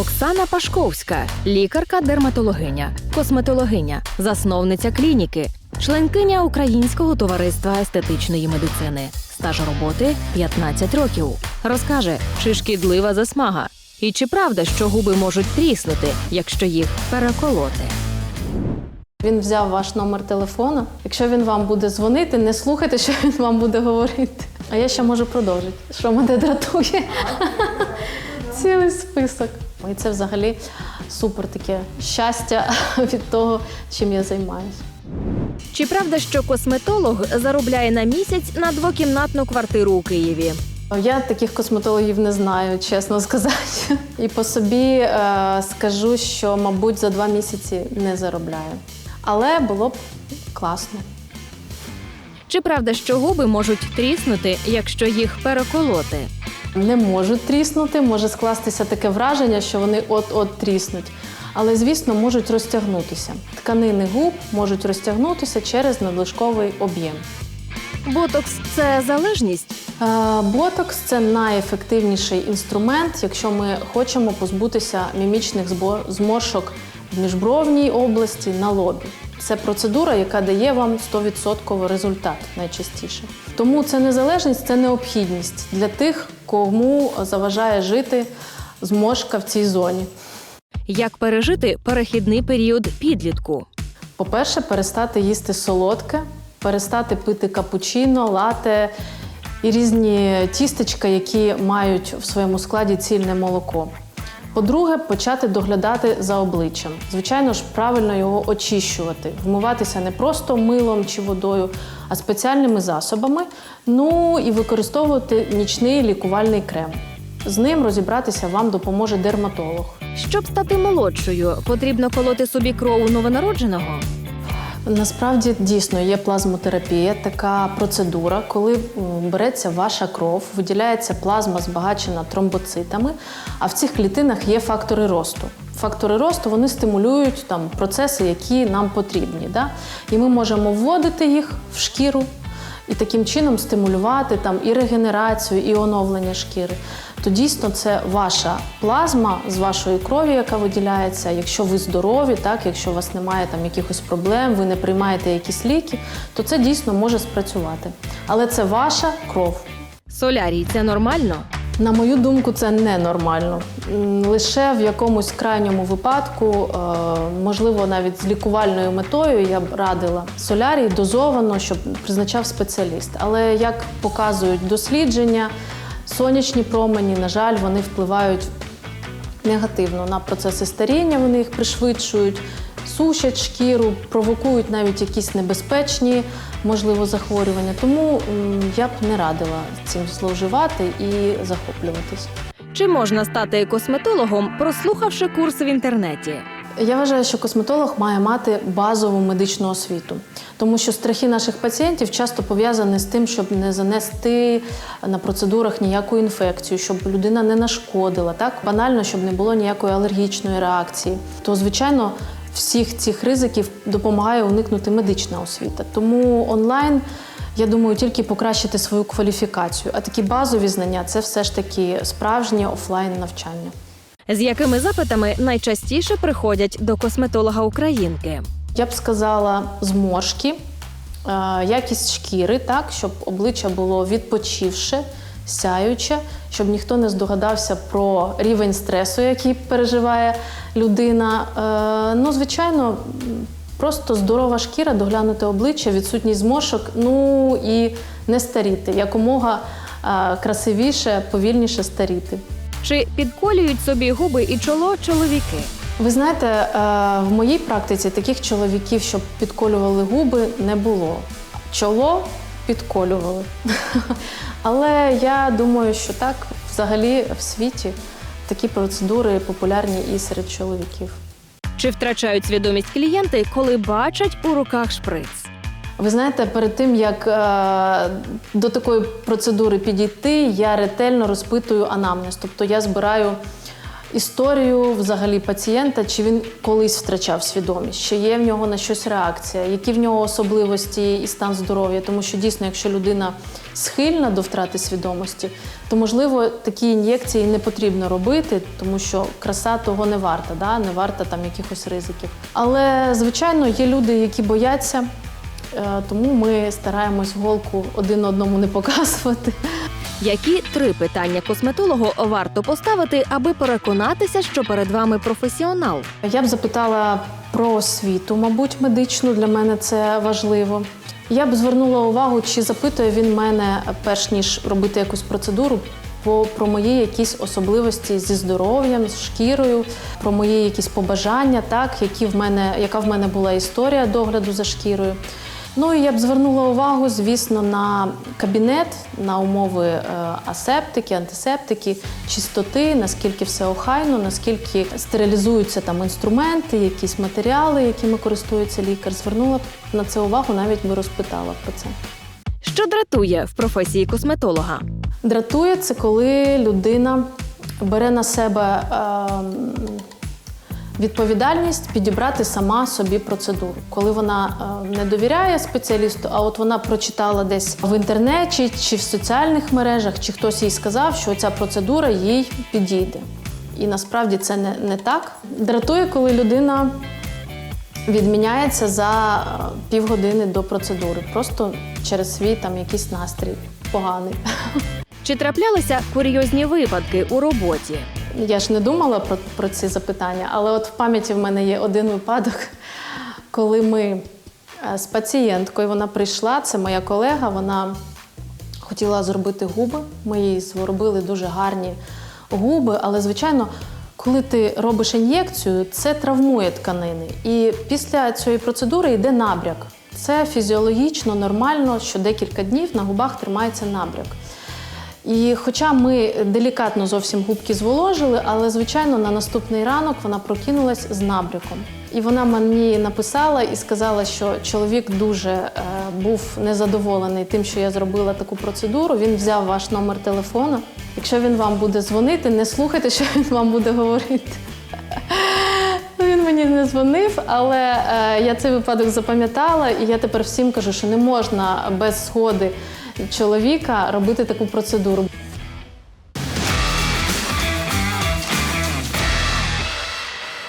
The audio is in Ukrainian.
Оксана Пашковська, лікарка-дерматологиня, косметологиня, засновниця клініки, членкиня Українського товариства естетичної медицини. Стаж роботи 15 років. Розкаже, чи шкідлива засмага, і чи правда, що губи можуть тріснути, якщо їх переколоти. Він взяв ваш номер телефона. Якщо він вам буде дзвонити, не слухайте, що він вам буде говорити. А я ще можу продовжити, що мене дратує. Цілий список. І це взагалі супер таке щастя від того, чим я займаюся. Чи правда, що косметолог заробляє на місяць на двокімнатну квартиру у Києві? Я таких косметологів не знаю, чесно сказати. І по собі е, скажу, що, мабуть, за два місяці не заробляю. Але було б класно. Чи правда, що губи можуть тріснути, якщо їх переколоти? Не можуть тріснути, може скластися таке враження, що вони от-от тріснуть. Але, звісно, можуть розтягнутися. Тканини губ можуть розтягнутися через надлишковий об'єм. Ботокс це залежність. Ботокс це найефективніший інструмент, якщо ми хочемо позбутися мімічних зморшок в міжбровній області на лобі. Це процедура, яка дає вам 100% результат найчастіше. Тому це незалежність, це необхідність для тих, кому заважає жити зморшка в цій зоні. Як пережити перехідний період підлітку? По-перше, перестати їсти солодке, перестати пити капучино, лате і різні тістечка, які мають в своєму складі цільне молоко. По-друге, почати доглядати за обличчям. Звичайно ж, правильно його очищувати, вмиватися не просто милом чи водою, а спеціальними засобами. Ну і використовувати нічний лікувальний крем. З ним розібратися вам допоможе дерматолог. Щоб стати молодшою, потрібно колоти собі кров новонародженого. Насправді дійсно є плазмотерапія, така процедура, коли береться ваша кров, виділяється плазма збагачена тромбоцитами, а в цих клітинах є фактори росту. Фактори росту вони стимулюють там процеси, які нам потрібні. Да? І ми можемо вводити їх в шкіру і таким чином стимулювати там і регенерацію, і оновлення шкіри. То дійсно це ваша плазма з вашої крові, яка виділяється. Якщо ви здорові, так якщо у вас немає там якихось проблем, ви не приймаєте якісь ліки, то це дійсно може спрацювати. Але це ваша кров. Солярій це нормально? На мою думку, це ненормально. М, Лише в якомусь крайньому випадку, е, можливо, навіть з лікувальною метою я б радила солярій дозовано, щоб призначав спеціаліст. Але як показують дослідження, сонячні промені, на жаль, вони впливають негативно на процеси старіння, вони їх пришвидшують, сушать шкіру, провокують навіть якісь небезпечні, можливо, захворювання. Тому я б не радила цим зловживати і захоплюватись. Чи можна стати косметологом, прослухавши курс в інтернеті? Я вважаю, що косметолог має мати базову медичну освіту, тому що страхи наших пацієнтів часто пов'язані з тим, щоб не занести на процедурах ніяку інфекцію, щоб людина не нашкодила, так банально, щоб не було ніякої алергічної реакції. То, звичайно, всіх цих ризиків допомагає уникнути медична освіта. Тому онлайн. Я думаю, тільки покращити свою кваліфікацію. А такі базові знання це все ж таки справжнє офлайн навчання. З якими запитами найчастіше приходять до косметолога українки? Я б сказала зморшки, е, якість шкіри, так, щоб обличчя було відпочивше, сяюче, щоб ніхто не здогадався про рівень стресу, який переживає людина. Е, Ну, звичайно, просто здорова шкіра, доглянути обличчя, відсутність зморшок, ну і не старіти, якомога е, красивіше, повільніше старіти. Чи підколюють собі губи і чоло чоловіки? Ви знаєте, е, в моїй практиці таких чоловіків, щоб підколювали губи, не було. Чоло підколювали. Але я думаю, що так взагалі в світі такі процедури популярні і серед чоловіків. Чи втрачають свідомість клієнти, коли бачать у руках шприц? Ви знаєте, перед тим як е, до такої процедури підійти, я ретельно розпитую анамнез. Тобто я збираю історію взагалі пацієнта, чи він колись втрачав свідомість, чи є в нього на щось реакція, які в нього особливості і стан здоров'я. Тому що дійсно, якщо людина схильна до втрати свідомості, то можливо такі ін'єкції не потрібно робити, тому що краса того не варта, да? не варта там якихось ризиків. Але звичайно є люди, які бояться, тому ми стараємось голку один одному не показувати. Які три питання косметологу варто поставити, аби переконатися, що перед вами професіонал? Я б запитала про освіту, мабуть, медичну для мене це важливо. Я б звернула увагу, чи запитує він мене, перш ніж робити якусь процедуру, по, про мої якісь особливості зі здоров'ям, з шкірою, про мої якісь побажання, так, які в мене, яка в мене була історія догляду за шкірою. Ну і я б звернула увагу, звісно, на кабінет, на умови е, асептики, антисептики, чистоти, наскільки все охайно, наскільки стерилізуються там інструменти, якісь матеріали, якими користується лікар. Звернула б на це увагу, навіть би розпитала про це. Що дратує в професії косметолога? Дратує це, коли людина бере на себе ем, відповідальність підібрати сама собі процедуру. Коли вона е, не довіряє спеціалісту, а от вона прочитала десь в інтернеті чи в соціальних мережах, чи хтось їй сказав, що ця процедура їй підійде. І насправді це не, не так. Дратує, коли людина відміняється за е, півгодини до процедури, просто через свій там якийсь настрій поганий. Чи траплялися курйозні випадки у роботі? Я ж не думала про, про ці запитання, але от в пам'яті в мене є один випадок, коли ми е, з пацієнткою вона прийшла, це моя колега, вона хотіла зробити губи. Ми їй зробили дуже гарні губи, але звичайно. Коли ти робиш ін'єкцію, це травмує тканини. І після цієї процедури йде набряк. Це фізіологічно, нормально, що декілька днів на губах тримається набряк. І хоча ми делікатно зовсім губки зволожили, але звичайно на наступний ранок вона прокинулась з набряком. І вона мені написала і сказала, що чоловік дуже е, був незадоволений тим, що я зробила таку процедуру. Він взяв ваш номер телефона. Якщо він вам буде дзвонити, не слухайте, що він вам буде говорити. Мені не дзвонив, але е, я цей випадок запам'ятала, і я тепер всім кажу, що не можна без згоди чоловіка робити таку процедуру.